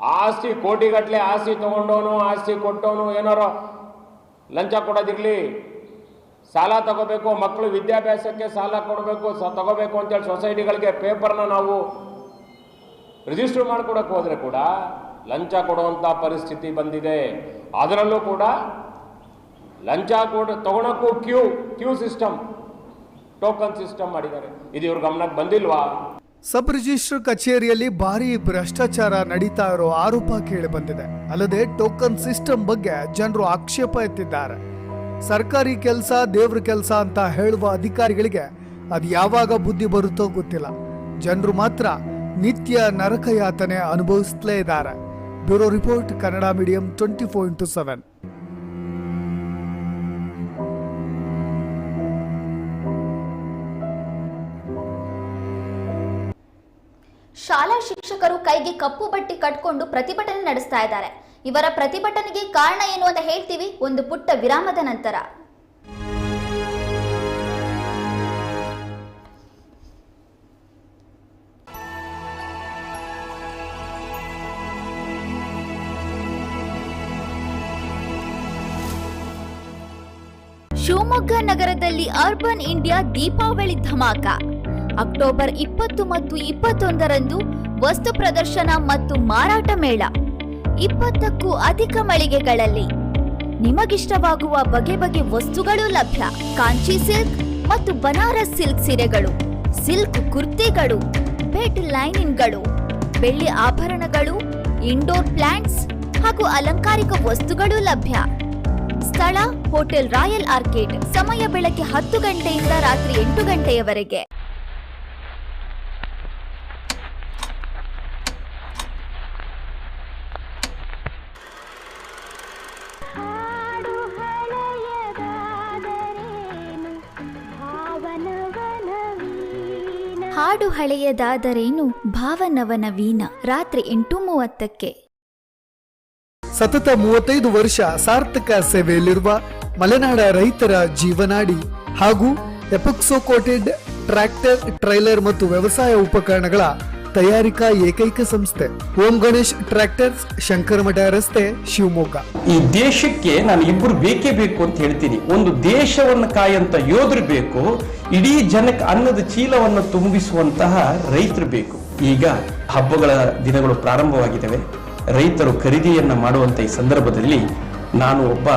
ಆಸ್ತಿ ಕೋಟಿಗಟ್ಟಲೆ ಆಸ್ತಿ ತಗೊಂಡವನು, ಆಸ್ತಿ ಕೊಟ್ಟವನು, ಏನಾರೋ ಲಂಚ ಕೊಡೋದಿರ್ಲಿ? ಸಾಲ ತಗೋಬೇಕು, ಮಕ್ಕಳು ವಿದ್ಯಾಭ್ಯಾಸಕ್ಕೆ ಸಾಲ ಕೊಡಬೇಕು ತಗೋಬೇಕು ಅಂತೇಳಿ ಸೊಸೈಟಿಗಳಿಗೆ ಪೇಪರ್ನ ನಾವು ರಿಜಿಸ್ಟರ್ ಮಾಡ್ಕೊಡಕ್ಕೆ ಹೋದ್ರೆ ಕೂಡ ಲಂಚ ಕೊಡುವಂಥ ಪರಿಸ್ಥಿತಿ ಬಂದಿದೆ. ಅದರಲ್ಲೂ ಕೂಡ ಲಂಚ ಕೊಡ, ತಗೊಳಕ್ಕೂ queue queue system, token system ಮಾಡಿದ್ದಾರೆ. ಇದು ಇವ್ರ ಗಮನಕ್ಕೆ ಬಂದಿಲ್ವಾ? ಸಬ್ ರಿಜಿಸ್ಟರ್ ಕಚೇರಿಯಲ್ಲಿ ಭಾರಿ ಭ್ರಷ್ಟಾಚಾರ ನಡೀತಾ ಇರೋ ಆರೋಪ ಕೇಳಿ ಬಂದಿದೆ. ಅಲ್ಲದೆ ಟೋಕನ್ ಸಿಸ್ಟಮ್ ಬಗ್ಗೆ ಜನರು ಆಕ್ಷೇಪ ಎತ್ತಿದ್ದಾರೆ. ಸರ್ಕಾರಿ ಕೆಲಸ, ದೇವ್ರ ಕೆಲಸ ಅಂತ ಹೇಳುವ ಅಧಿಕಾರಿಗಳಿಗೆ ಅದು ಯಾವಾಗ ಬುದ್ಧಿ ಬರುತ್ತೋ ಗೊತ್ತಿಲ್ಲ. ಜನರು ಮಾತ್ರ ನಿತ್ಯ ನರಕಯಾತನೆ ಅನುಭವಿಸ್ಲೇ ಇದ್ದಾರೆ. Bureau report, Kannada medium twenty four into seven. ಶಾಲಾ ಶಿಕ್ಷಕರು ಕೈಗೆ ಕಪ್ಪು ಬಟ್ಟೆ ಕಟ್ಕೊಂಡು ಪ್ರತಿಭಟನೆ ನಡೆಸ್ತಾ ಇದ್ದಾರೆ. ಇವರ ಪ್ರತಿಭಟನೆಗೆ ಕಾರಣ ಏನು ಅಂತ ಹೇಳ್ತೀವಿ ಒಂದು ಪುಟ್ಟ ವಿರಾಮದ ನಂತರ. ಶಿವಮೊಗ್ಗ ನಗರದಲ್ಲಿ urban India Deepavali dhamaka. October ಇಪ್ಪತ್ತು ಮತ್ತು ಇಪ್ಪತ್ತೊಂದರಂದು ವಸ್ತು ಪ್ರದರ್ಶನ ಮತ್ತು ಮಾರಾಟ ಮೇಳ. ಇಪ್ಪತ್ತಕ್ಕೂ ಅಧಿಕ ಮಳಿಗೆಗಳಲ್ಲಿ. ನಿಮಗಿಷ್ಟವಾಗುವ ಬಗೆ ಬಗೆ ವಸ್ತುಗಳು ಲಭ್ಯ. ಕಾಂಚಿ ಸಿಲ್ಕ್ ಮತ್ತು ಬನಾರಸ್ ಸಿಲ್ಕ್ ಸೀರೆಗಳು, ಸಿಲ್ಕ್ ಕುರ್ತಿಗಳು ಬೆಡ್ ಲೈನಿನ್ಗಳು ಬೆಳ್ಳಿ ಆಭರಣಗಳು, ಇಂಡೋರ್ ಪ್ಲಾಂಟ್ಸ್ ಹಾಗೂ ಅಲಂಕಾರಿಕ ವಸ್ತುಗಳು ಲಭ್ಯ. ಸ್ಥಳ ಹೋಟೆಲ್ ರಾಯಲ್ ಆರ್ಕೇಡ್. ಸಮಯ ಬೆಳಗ್ಗೆ ಹತ್ತು ಗಂಟೆಯಿಂದ ರಾತ್ರಿ ಎಂಟು ಗಂಟೆಯವರೆಗೆ. ಹಾಡು ಹಳೆಯದಾದರೇನು? ಭಾವನವನ ವೀಣ ರಾತ್ರಿ ಎಂಟು ಮೂವತ್ತಕ್ಕೆ. ಸತತ ಮೂವತ್ತೈದು ವರ್ಷ ಸಾರ್ಥಕ ಸೇವೆಯಲ್ಲಿರುವ ಮಲೆನಾಡ ರೈತರ ಜೀವನಾಡಿ ಹಾಗೂ ಎಪಕ್ಸೋಕೋಟೆಡ್ ಟ್ರ್ಯಾಕ್ಟರ್, ಟ್ರೈಲರ್ ಮತ್ತು ವ್ಯವಸಾಯ ಉಪಕರಣಗಳ ತಯಾರಿಕಾ ಏಕೈಕ ಸಂಸ್ಥೆ. ಓಂ ಗಣೇಶ್ ಟ್ರ್ಯಾಕ್ಟರ್ಸ್, ಶಂಕರಮಠ ರಸ್ತೆ, ಶಿವಮೊಗ್ಗ. ಈ ದೇಶಕ್ಕೆ ನಾನು ಇಬ್ಬರು ಬೇಕೇ ಬೇಕು ಅಂತ ಹೇಳ್ತೀನಿ. ಒಂದು ದೇಶವನ್ನು ಕಾಯಂತ ಯೋಧರು ಬೇಕು, ಇಡೀ ಜನಕ್ಕೆ ಅನ್ನದ ಚೀಲವನ್ನು ತುಂಬಿಸುವಂತಹ ರೈತರು ಬೇಕು. ಈಗ ಹಬ್ಬಗಳ ದಿನಗಳು ಪ್ರಾರಂಭವಾಗಿದ್ದಾವೆ. ರೈತರು ಖರೀದಿಯನ್ನು ಮಾಡುವಂತ ಈ ಸಂದರ್ಭದಲ್ಲಿ ನಾನು ಒಬ್ಬ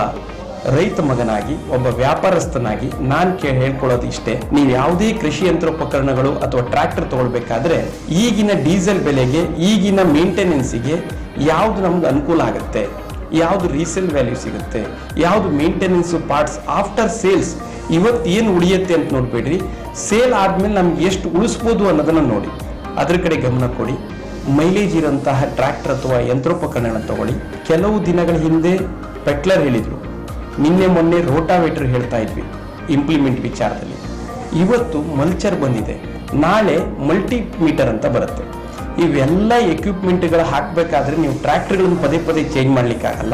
ರೈತ ಮಗನಾಗಿ, ಒಬ್ಬ ವ್ಯಾಪಾರಸ್ಥನಾಗಿ ನಾನು ಕೇಳಿ ಹೇಳ್ಕೊಳ್ಳೋದು ಇಷ್ಟೇ. ನೀವು ಯಾವುದೇ ಕೃಷಿ ಯಂತ್ರೋಪಕರಣಗಳು ಅಥವಾ ಟ್ರ್ಯಾಕ್ಟರ್ ತಗೊಳ್ಬೇಕಾದ್ರೆ ಈಗಿನ ಡೀಸೆಲ್ ಬೆಲೆಗೆ, ಈಗಿನ ಮೇಂಟೆನೆನ್ಸಿಗೆ ಯಾವುದು ನಮ್ಗೆ ಅನುಕೂಲ ಆಗುತ್ತೆ? ಯಾವುದು ರೀಸೇಲ್ ವ್ಯಾಲ್ಯೂ ಸಿಗುತ್ತೆ? ಯಾವುದು ಮೇಂಟೆನೆನ್ಸ್ ಪಾರ್ಟ್ಸ್ ಆಫ್ಟರ್ ಸೇಲ್ಸ್ ಇವತ್ತು ಏನು ಉಳಿಯುತ್ತೆ ಅಂತ ನೋಡ್ಬೇಡ್ರಿ. ಸೇಲ್ ಆದ್ಮೇಲೆ ನಮ್ಗೆ ಎಷ್ಟು ಉಳಿಸ್ಬೋದು ಅನ್ನೋದನ್ನ ನೋಡಿ. ಅದ್ರ ಕಡೆ ಗಮನ ಕೊಡಿ. ಮೈಲೇಜ್ ಇರೋಂತಹ ಟ್ರ್ಯಾಕ್ಟರ್ ಅಥವಾ ಯಂತ್ರೋಪಕರಣ ತಗೊಳ್ಳಿ. ಕೆಲವು ದಿನಗಳ ಹಿಂದೆ ಪೆಟ್ಲರ್ ಹೇಳಿದ್ರು. ನಿನ್ನೆ ಮೊನ್ನೆ ರೋಟಾವೇಟರ್ ಹೇಳ್ತಾ ಇದ್ವಿ ಇಂಪ್ಲಿಮೆಂಟ್ ವಿಚಾರದಲ್ಲಿ. ಇವತ್ತು ಮಲ್ಚರ್ ಬಂದಿದೆ. ನಾಳೆ ಮಲ್ಟಿ ಮೀಟರ್ ಅಂತ ಬರುತ್ತೆ. ಇವೆಲ್ಲ ಎಕ್ವಿಪ್ಮೆಂಟ್ಗಳು ಹಾಕಬೇಕಾದ್ರೆ ನೀವು ಟ್ರ್ಯಾಕ್ಟರ್ಗಳನ್ನು ಪದೇ ಪದೇ ಚೇಂಜ್ ಮಾಡ್ಲಿಕ್ಕಾಗಲ್ಲ.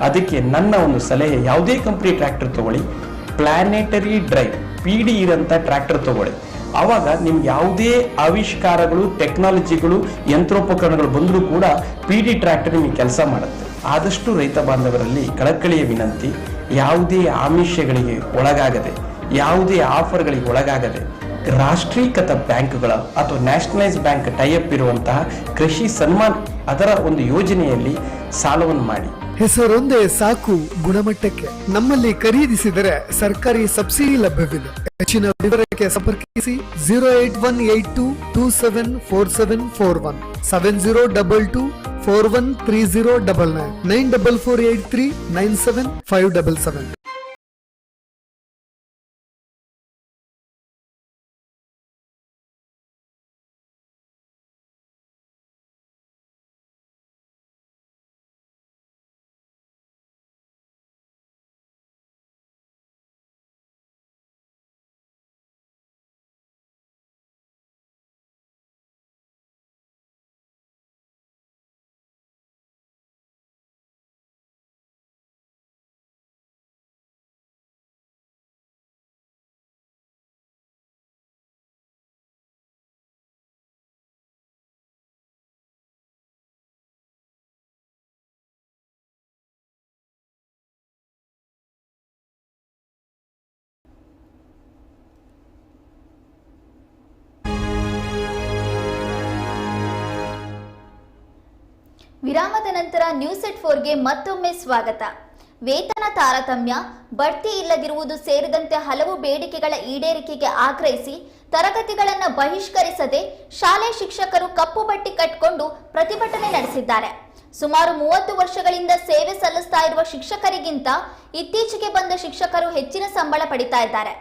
ಅದಕ್ಕೆ ನನ್ನ ಒಂದು ಸಲಹೆ, ಯಾವುದೇ ಕಂಪ್ನಿ ಟ್ರ್ಯಾಕ್ಟರ್ ತಗೊಳ್ಳಿ. ಪ್ಲಾನೆಟರಿ ಡ್ರೈವ್ ಪಿ ಡಿ ಇರೋಂಥ ಟ್ರ್ಯಾಕ್ಟರ್ ತಗೊಳ್ಳಿ. ಆವಾಗ ನಿಮ್ಗೆ ಯಾವುದೇ ಆವಿಷ್ಕಾರಗಳು ಟೆಕ್ನಾಲಜಿಗಳು ಯಂತ್ರೋಪಕರಣಗಳು ಬಂದರೂ ಕೂಡ ಪಿ ಡಿ ಟ್ರ್ಯಾಕ್ಟರ್ ನಿಮಗೆ ಕೆಲಸ ಮಾಡುತ್ತೆ. ಆದಷ್ಟು ರೈತ ಬಾಂಧವರಲ್ಲಿ ಕಳಕಳಿಯ ವಿನಂತಿ, ಯಾವುದೇ ಆಮಿಷಗಳಿಗೆ ಒಳಗಾಗದೆ, ಯಾವುದೇ ಆಫರ್ಗಳಿಗೆ ಒಳಗಾಗದೆ, ರಾಷ್ಟ್ರೀಕೃತ ಬ್ಯಾಂಕ್ಗಳ ಅಥವಾ ನ್ಯಾಷನಲೈಸ್ ಬ್ಯಾಂಕ್ ಟೈಅಪ್ ಇರುವಂತಹ ಕೃಷಿ ಸನ್ಮಾನ್ ಅದರ ಒಂದು ಯೋಜನೆಯಲ್ಲಿ ಸಾಲವನ್ನು ಮಾಡಿ. ಹೆಸರೊಂದೇ ಸಾಕು ಗುಣಮಟ್ಟಕ್ಕೆ ನಮ್ಮಲ್ಲಿ ಖರೀದಿಸಿದರೆ ಸರ್ಕಾರಿ ಸಬ್ಸಿಡಿ ಲಭ್ಯವಿದೆ. ಹೆಚ್ಚಿನ ವಿವರಕ್ಕೆ ಸಂಪರ್ಕಿಸಿ zero eight one eight two two seven four seven four one seven zero double two four one three zero double nine. Nine double four eight three nine seven five double seven. ವಿರಾಮದ ನಂತರ news ಎಟ್ ಫೋರ್ಗೆ ಮತ್ತೊಮ್ಮೆ ಸ್ವಾಗತ. ವೇತನ ತಾರತಮ್ಯ, ಬಡ್ತಿ ಇಲ್ಲದಿರುವುದು ಸೇರಿದಂತೆ ಹಲವು ಬೇಡಿಕೆಗಳ ಈಡೇರಿಕೆಗೆ ಆಗ್ರಹಿಸಿ, ತರಗತಿಗಳನ್ನು ಬಹಿಷ್ಕರಿಸದೆ ಶಾಲೆ ಶಿಕ್ಷಕರು ಕಪ್ಪು ಬಟ್ಟಿ ಕಟ್ಟಿಕೊಂಡು ಪ್ರತಿಭಟನೆ ನಡೆಸಿದ್ದಾರೆ. ಸುಮಾರು ಮೂವತ್ತು ವರ್ಷಗಳಿಂದ ಸೇವೆ ಸಲ್ಲಿಸ್ತಾ ಇರುವ ಶಿಕ್ಷಕರಿಗಿಂತ ಇತ್ತೀಚೆಗೆ ಬಂದ ಶಿಕ್ಷಕರು ಹೆಚ್ಚಿನ ಸಂಬಳ ಪಡಿತಾ ಇದ್ದಾರೆ.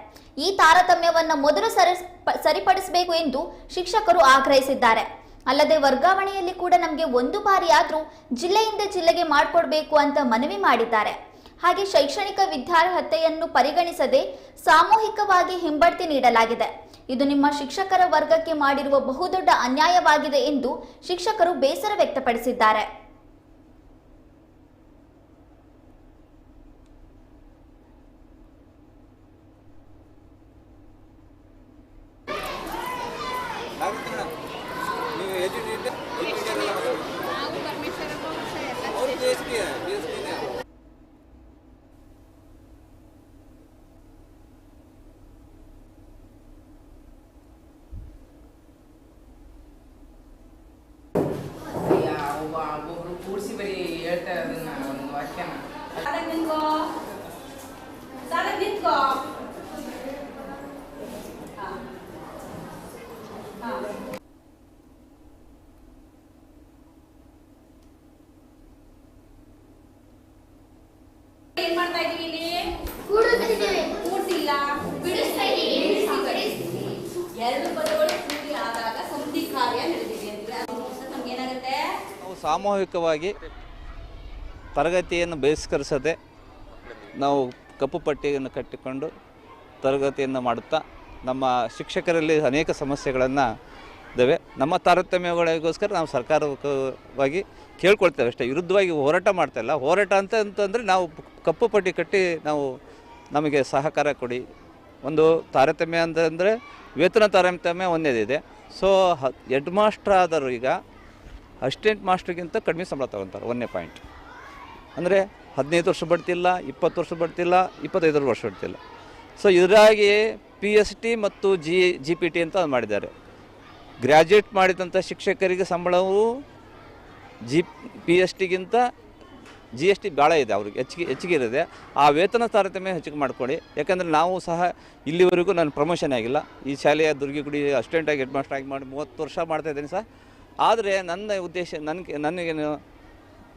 ಈ ತಾರತಮ್ಯವನ್ನು ಮೊದಲು ಸರಿಪಡಿಸಬೇಕು ಎಂದು ಶಿಕ್ಷಕರು ಆಗ್ರಹಿಸಿದ್ದಾರೆ. ಅಲ್ಲದೆ ವರ್ಗಾವಣೆಯಲ್ಲಿ ಕೂಡ ನಮಗೆ ಒಂದು ಬಾರಿ ಆದರೂ ಜಿಲ್ಲೆಯಿಂದ ಜಿಲ್ಲೆಗೆ ಮಾಡಿಕೊಡ್ಬೇಕು ಅಂತ ಮನವಿ ಮಾಡಿದ್ದಾರೆ. ಹಾಗೆ ಶೈಕ್ಷಣಿಕ ವಿದ್ಯಾರ್ಹತೆಯನ್ನು ಪರಿಗಣಿಸದೆ ಸಾಮೂಹಿಕವಾಗಿ ಹಿಂಬಡ್ತಿ ನೀಡಲಾಗಿದೆ. ಇದು ನಿಮ್ಮ ಶಿಕ್ಷಕರ ವರ್ಗಕ್ಕೆ ಮಾಡಿರುವ ಬಹುದೊಡ್ಡ ಅನ್ಯಾಯವಾಗಿದೆ ಎಂದು ಶಿಕ್ಷಕರು ಬೇಸರ ವ್ಯಕ್ತಪಡಿಸಿದ್ದಾರೆ ಒಬ್ಬ ಒಬ್ಬೊಬ್ರು ಕೂಡಿಸಿ ಬರೀ ಹೇಳ್ತಾ ಇರೋದನ್ನ ಒಂದು ವಾಕ್ಯನ ಏನ್ ಮಾಡ್ತಾ ಇದೀವಿ ಇಲ್ಲಿ ಕೂಡ್ಸಿಲ್ಲ ಬಿಡಿಸ್ತಾ ಇದೀವಿ ಎರಡು ಪದಗಳು ಕೂಡಿ ಆದಾಗ ಸಂಧಿ ಕಾರ್ಯ ನಡೆದಿದೆ ಅಂದ್ರೆ ಅದು ನಮ್ಗೆ ಏನಾಗುತ್ತೆ ನಾವು ಸಾಮೂಹಿಕವಾಗಿ ತರಗತಿಯನ್ನು ಬಹಿಷ್ಕರಿಸದೆ ನಾವು ಕಪ್ಪು ಪಟ್ಟಿಯನ್ನು ಕಟ್ಟಿಕೊಂಡು ತರಗತಿಯನ್ನು ಮಾಡುತ್ತಾ ನಮ್ಮ ಶಿಕ್ಷಕರಲ್ಲಿ ಅನೇಕ ಸಮಸ್ಯೆಗಳನ್ನು ಇದ್ದಾವೆ. ನಮ್ಮ ತಾರತಮ್ಯಗಳಿಗೋಸ್ಕರ ನಾವು ಸರ್ಕಾರವಾಗಿ ಕೇಳ್ಕೊಳ್ತೇವೆ ಅಷ್ಟೇ. ವಿರುದ್ಧವಾಗಿ ಹೋರಾಟ ಮಾಡ್ತಾ ಇಲ್ಲ. ಹೋರಾಟ ಅಂತ ಅಂತಂದರೆ ನಾವು ಕಪ್ಪು ಪಟ್ಟಿ ಕಟ್ಟಿ ನಾವು ನಮಗೆ ಸಹಕಾರ ಕೊಡಿ. ಒಂದು ತಾರತಮ್ಯ ಅಂತಂದರೆ ವೇತನ ತಾರತಮ್ಯ ಒಂದೇದಿದೆ. ಸೊ ಹೆಡ್ ಮಾಸ್ಟ್ರ್ ಆದರೂ ಈಗ ಅಸಿಸ್ಟೆಂಟ್ ಮಾಸ್ಟ್ರಿಗಿಂತ ಕಡಿಮೆ ಸಂಬಳ ತಗೊತಾರೆ ಒಂದನೇ ಪಾಯಿಂಟ್ ಅಂದರೆ ಹದಿನೈದು ವರ್ಷ ಬಡ್ತಿಲ್ಲ, ಇಪ್ಪತ್ತು ವರ್ಷ ಬಡ್ತಿಲ್ಲ ಇಪ್ಪತ್ತೈದು ವರ್ಷ ಬಡ್ತಿಲ್ಲ. ಸೊ ಇದರಾಗಿ ಪಿ ಎಸ್ ಟಿ ಮತ್ತು ಜಿ ಜಿ ಪಿ ಟಿ ಅಂತ ಮಾಡಿದ್ದಾರೆ. ಗ್ರ್ಯಾಜುಯೇಟ್ ಮಾಡಿದಂಥ ಶಿಕ್ಷಕರಿಗೆ ಸಂಬಳವು ಜಿ ಪಿ ಎಸ್ ಟಿಗಿಂತ ಜಿ ಎಸ್ ಟಿ ಭಾಳ ಇದೆ, ಅವ್ರಿಗೆ ಹೆಚ್ಚಿಗೆ ಹೆಚ್ಚಿಗೆ ಇರುತ್ತೆ. ಆ ವೇತನ ತಾರತಮ್ಯ ಹೆಚ್ಚಿಗೆ ಮಾಡ್ಕೊಳ್ಳಿ. ಯಾಕಂದರೆ ನಾವು ಸಹ ಇಲ್ಲಿವರೆಗೂ ನಾನು ಪ್ರಮೋಷನ್ ಆಗಿಲ್ಲ. ಈ ಶಾಲೆಯ ದುರ್ಗಿಗುಡಿ ಅಸ್ಟೆಂಟಾಗಿ ಹೆಡ್ ಮಾಸ್ಟರ್ ಆಗಿ ಮಾಡಿ ಮೂವತ್ತು ವರ್ಷ ಮಾಡ್ತಾ ಇದ್ದೀನಿ ಸರ್ ಆದರೆ ನನ್ನ ಉದ್ದೇಶ, ನನಗೆ ನನಗೇನು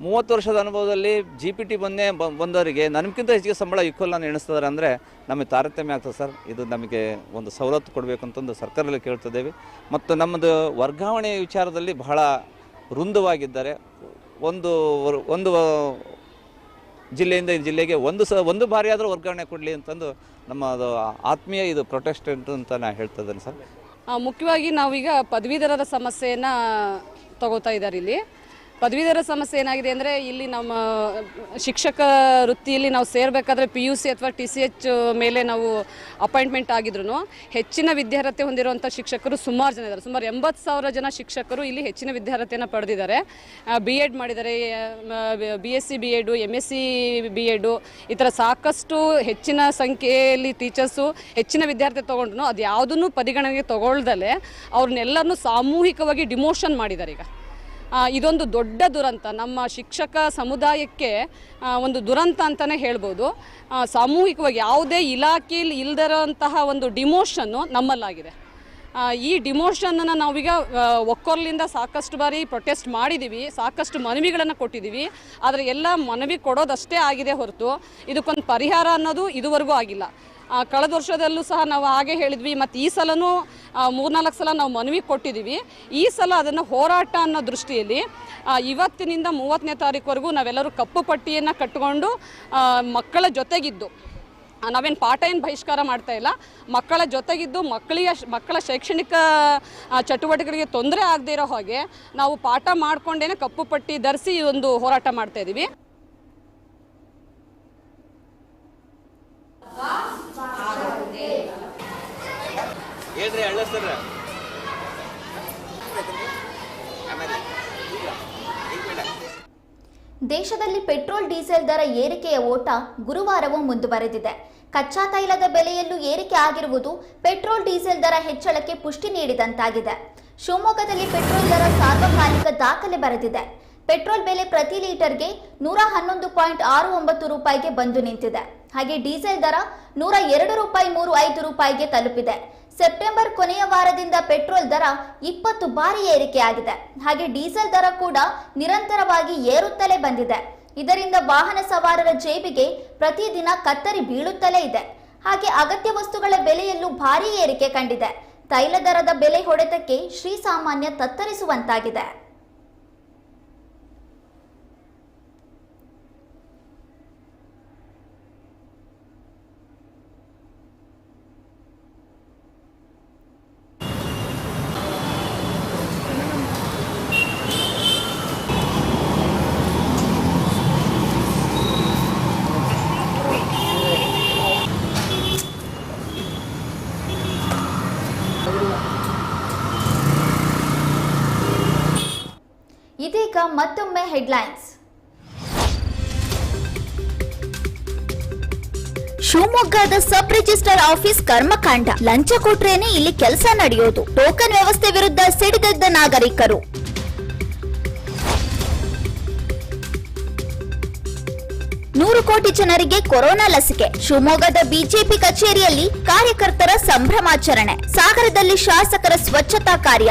ಮೂವತ್ತು ವರ್ಷದ ಅನುಭವದಲ್ಲಿ ಜಿ ಪಿ ಟಿ ಬಂದೇ ಬಂದವರಿಗೆ ನನಗಿಂತ ಹೆಚ್ಚಿಗೆ ಸಂಬಳ ಇಕ್ವಲ್ ನಾನು ಎಣಿಸ್ತಿದ್ದಾರೆ ಅಂದರೆ ನಮಗೆ ತಾರತಮ್ಯ ಆಗ್ತದೆ ಸರ್. ಇದು ನಮಗೆ ಒಂದು ಸವಲತ್ತು ಕೊಡಬೇಕು ಅಂತಂದು ಸರ್ಕಾರದಲ್ಲಿ ಕೇಳ್ತಿದ್ದೇವೆ. ಮತ್ತು ನಮ್ಮದು ವರ್ಗಾವಣೆ ವಿಚಾರದಲ್ಲಿ ಬಹಳ ವೃಂದವಾಗಿದ್ದಾರೆ. ಒಂದು ಒಂದು ಜಿಲ್ಲೆಯಿಂದ ಜಿಲ್ಲೆಗೆ ಒಂದು ಸ, ಒಂದು ಬಾರಿ ಆದರೂ ವರ್ಗಾವಣೆ ಕೊಡಲಿ ಅಂತಂದು ನಮ್ಮದು ಆತ್ಮೀಯ ಇದು ಪ್ರೊಟೆಸ್ಟೆಂಟ್ ಅಂತ ನಾನು ಹೇಳ್ತಿದ್ದೇನೆ ಸರ್. ಮುಖ್ಯವಾಗಿ ನಾವೀಗ ಪದವೀಧರರ ಸಮಸ್ಯೆಯನ್ನು ತಗೋತಾ ಇದ್ದಾರೆ ಇಲ್ಲಿ. ಪದವೀಧರ ಸಮಸ್ಯೆ ಏನಾಗಿದೆ ಅಂದರೆ ಇಲ್ಲಿ ನಮ್ಮ ಶಿಕ್ಷಕ ವೃತ್ತಿಯಲ್ಲಿ ನಾವು ಸೇರಬೇಕಾದ್ರೆ ಪಿ ಯು ಸಿ ಅಥವಾ ಟಿ ಸಿ ಎಚ್ ಮೇಲೆ ನಾವು ಅಪಾಯಿಂಟ್ಮೆಂಟ್ ಆಗಿದ್ರು ಹೆಚ್ಚಿನ ವಿದ್ಯಾರ್ಹತೆ ಹೊಂದಿರುವಂಥ ಶಿಕ್ಷಕರು ಸುಮಾರು ಜನ ಇದ್ದಾರೆ ಸುಮಾರು ಎಂಬತ್ತು ಸಾವಿರ ಜನ ಶಿಕ್ಷಕರು ಇಲ್ಲಿ ಹೆಚ್ಚಿನ ವಿದ್ಯಾರ್ಹತೆಯನ್ನು ಪಡೆದಿದ್ದಾರೆ. ಬಿ ಎಡ್ ಮಾಡಿದ್ದಾರೆ B S C B Ed M S C B Ed ಈ ಥರ ಸಾಕಷ್ಟು ಹೆಚ್ಚಿನ ಸಂಖ್ಯೆಯಲ್ಲಿ ಟೀಚರ್ಸು ಹೆಚ್ಚಿನ ವಿದ್ಯಾರ್ಥಿ ತೊಗೊಂಡ್ರು ಅದು ಯಾವುದನ್ನು ಪರಿಗಣನೆಗೆ ತಗೊಳ್ದಲೆ ಅವ್ರನ್ನೆಲ್ಲರನ್ನೂ ಸಾಮೂಹಿಕವಾಗಿ ಡಿಮೋಷನ್ ಮಾಡಿದ್ದಾರೆ ಈಗ. ಇದೊಂದು ದೊಡ್ಡ ದುರಂತ. ನಮ್ಮ ಶಿಕ್ಷಕ ಸಮುದಾಯಕ್ಕೆ ಒಂದು ದುರಂತ ಅಂತಲೇ ಹೇಳ್ಬೋದು. ಸಾಮೂಹಿಕವಾಗಿ ಯಾವುದೇ ಇಲಾಖೆಯಲ್ಲಿ ಇಲ್ದಿರೋಂತಹ ಒಂದು ಡಿಮೋಷನ್ನು ನಮ್ಮಲ್ಲಾಗಿದೆ. ಈ ಡಿಮೋಷನನ್ನು ನಾವೀಗ ಒಕ್ಕೊರ್ಲಿಂದ ಸಾಕಷ್ಟು ಬಾರಿ ಪ್ರೊಟೆಸ್ಟ್ ಮಾಡಿದ್ದೀವಿ ಸಾಕಷ್ಟು ಮನವಿಗಳನ್ನು ಕೊಟ್ಟಿದ್ದೀವಿ ಆದರೆ ಎಲ್ಲ ಮನವಿ ಕೊಡೋದಷ್ಟೇ ಆಗಿದೆ ಹೊರತು, ಇದಕ್ಕೊಂದು ಪರಿಹಾರ ಅನ್ನೋದು ಇದುವರೆಗೂ ಆಗಿಲ್ಲ. ಕಳೆದ ವರ್ಷದಲ್ಲೂ ಸಹ ನಾವು ಹಾಗೆ ಹೇಳಿದ್ವಿ. ಮತ್ತು ಈ ಸಲನೂ ಮೂರ್ನಾಲ್ಕು ಸಲ ನಾವು ಮನವಿ ಕೊಟ್ಟಿದ್ದೀವಿ ಈ ಸಲ ಅದನ್ನು ಹೋರಾಟ ಅನ್ನೋ ದೃಷ್ಟಿಯಲ್ಲಿ ಇವತ್ತಿನಿಂದ ಮೂವತ್ತನೇ ತಾರೀಕುವರೆಗೂ ನಾವೆಲ್ಲರೂ ಕಪ್ಪು ಪಟ್ಟಿಯನ್ನು ಕಟ್ಟಿಕೊಂಡು ಮಕ್ಕಳ ಜೊತೆಗಿದ್ದು ನಾವೇನು ಪಾಠ ಏನು ಬಹಿಷ್ಕಾರ ಮಾಡ್ತಾ ಇಲ್ಲ. ಮಕ್ಕಳ ಜೊತೆಗಿದ್ದು ಮಕ್ಕಳಿಗೆ ಮಕ್ಕಳ ಶೈಕ್ಷಣಿಕ ಚಟುವಟಿಕೆಗಳಿಗೆ ತೊಂದರೆ ಆಗದೇ ಇರೋ ಹಾಗೆ ನಾವು ಪಾಠ ಮಾಡ್ಕೊಂಡೇನೆ ಕಪ್ಪು ಪಟ್ಟಿ ಧರಿಸಿ ಒಂದು ಹೋರಾಟ ಮಾಡ್ತಾ ಇದ್ದೀವಿ ಸರ್. ದೇಶದಲ್ಲಿ ಪೆಟ್ರೋಲ್, ಡೀಸೆಲ್ ದರ ಏರಿಕೆಯ ಓಟ ಗುರುವಾರವೂ ಮುಂದುವರೆದಿದೆ. ಕಚ್ಚಾ ತೈಲದ ಬೆಲೆಯಲ್ಲೂ ಏರಿಕೆ ಆಗಿರುವುದು ಪೆಟ್ರೋಲ್, ಡೀಸೆಲ್ ದರ ಹೆಚ್ಚಳಕ್ಕೆ ಪುಷ್ಟಿ ನೀಡಿದಂತಾಗಿದೆ. ಶಿವಮೊಗ್ಗದಲ್ಲಿ ಪೆಟ್ರೋಲ್ ದರ ಸಾರ್ವಕಾಲಿಕ ದಾಖಲೆ ಬರೆದಿದೆ. ಪೆಟ್ರೋಲ್ ಬೆಲೆ ಪ್ರತಿ ಲೀಟರ್ಗೆ ನೂರ ಹನ್ನೊಂದು ಪಾಯಿಂಟ್ ಆರು ಒಂಬತ್ತು ರೂಪಾಯಿಗೆ ಬಂದು ನಿಂತಿದೆ. ಹಾಗೆ ಡೀಸೆಲ್ ದರ ನೂರ ಎರಡು ರೂಪಾಯಿ ಮೂರು ಐದು ರೂಪಾಯಿಗೆ ತಲುಪಿದೆ. ಸೆಪ್ಟೆಂಬರ್ ಕೊನೆಯ ವಾರದಿಂದ ಪೆಟ್ರೋಲ್ ದರ ಇಪ್ಪತ್ತು ಬಾರಿ ಏರಿಕೆಯಾಗಿದೆ ಹಾಗೆ ಡೀಸೆಲ್ ದರ ಕೂಡ ನಿರಂತರವಾಗಿ ಏರುತ್ತಲೇ ಬಂದಿದೆ. ಇದರಿಂದ ವಾಹನ ಸವಾರರ ಜೇಬಿಗೆ ಪ್ರತಿದಿನ ಕತ್ತರಿ ಬೀಳುತ್ತಲೇ ಇದೆ. ಹಾಗೆ ಅಗತ್ಯ ವಸ್ತುಗಳ ಬೆಲೆಯಲ್ಲೂ ಭಾರೀ ಏರಿಕೆ ಕಂಡಿದೆ. ತೈಲ ದರದ ಬೆಲೆ ಹೊಡೆತಕ್ಕೆ ಶ್ರೀಸಾಮಾನ್ಯ ತತ್ತರಿಸುವಂತಾಗಿದೆ ಇದೀಗ ಮತ್ತೊಮ್ಮೆ ಹೆಡ್ಲೈನ್ಸ್ ಶಿವಮೊಗ್ಗದ ಸಬ್ ರಿಜಿಸ್ಟರ್ ಆಫೀಸ್ ಕರ್ಮಕಾಂಡ. ಲಂಚ ಕೊಟ್ರೇನೆ ಇಲ್ಲಿ ಕೆಲಸ ನಡೆಯೋದು. ಟೋಕನ್ ವ್ಯವಸ್ಥೆ ವಿರುದ್ಧ ಸಿಡಿದೆದ್ದ ನಾಗರಿಕರು. ನೂರು ಕೋಟಿ ಜನರಿಗೆ ಕೊರೋನಾ ಲಸಿಕೆ. ಶಿವಮೊಗ್ಗದ ಬಿಜೆಪಿ ಕಚೇರಿಯಲ್ಲಿ ಕಾರ್ಯಕರ್ತರ ಸಂಭ್ರಮಾಚರಣೆ. ಸಾಗರದಲ್ಲಿ ಶಾಸಕರ ಸ್ವಚ್ಛತಾ ಕಾರ್ಯ.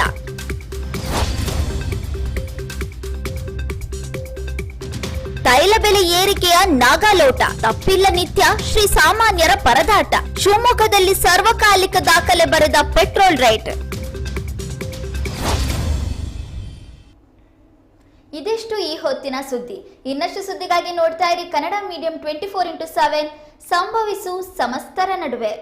ತೈಲ ಬೆಲೆ ಏರಿಕೆಯ ನಾಗಾಲೋಟ, ತಪ್ಪಿಲ್ಲ ನಿತ್ಯ ಶ್ರೀ ಸಾಮಾನ್ಯರ ಪರದಾಟ. ಶಿವಮೊಗ್ಗದಲ್ಲಿ ಸರ್ವಕಾಲಿಕ ದಾಖಲೆ ಬರೆದ ಪೆಟ್ರೋಲ್ ರೇಟ್. ಇದಿಷ್ಟು ಈ ಹೊತ್ತಿನ ಸುದ್ದಿ. ಇನ್ನಷ್ಟು ಸುದ್ದಿಗಾಗಿ ನೋಡ್ತಾ ಇರಿ Kannada medium twenty four into seven ಸಂಭವಿಸು ಸಮಸ್ತರ ನಡುವೆ.